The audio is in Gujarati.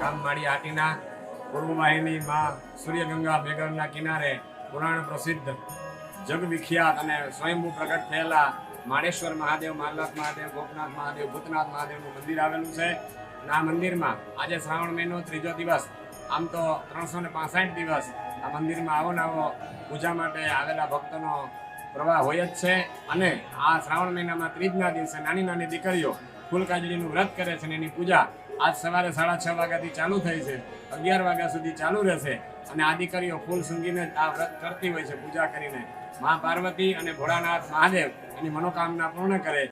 ગામ માળી આટીના પૂર્વવાહિની માં સૂર્યગંગા બેગરના કિનારે પુરાણ પ્રસિદ્ધ જગ વિખ્યાત અને સ્વયંભૂ પ્રગટ થયેલા માળેશ્વર મહાદેવ, માલનાથ મહાદેવ, ગોપનાથ મહાદેવ, ભૂતનાથ મહાદેવનું મંદિર આવેલું છે. અને આ મંદિરમાં આજે શ્રાવણ મહિનો ત્રીજો દિવસ, આમ તો ત્રણસો ને પાસઠ દિવસ આ મંદિરમાં આવો ને આવો પૂજા માટે આવેલા ભક્તોનો પ્રવાહ હોય જ છે. અને આ શ્રાવણ મહિનામાં ત્રીજના દિવસે નાની નાની દીકરીઓ ફૂલકાજળીનું વ્રત કરે છે અને એની પૂજા આજ સવારે સાડા છ વાગ્યાથી ચાલુ થઈ છે. અગિયાર વાગ્યા સુધી ચાલુ રહેશે. અને આ દીકરીઓ ફૂલ સૂંઘીને આ વ્રત કરતી હોય છે, પૂજા કરીને. મા પાર્વતી અને ભોળાનાથ મહાદેવ એની મનોકામના પૂર્ણ કરે.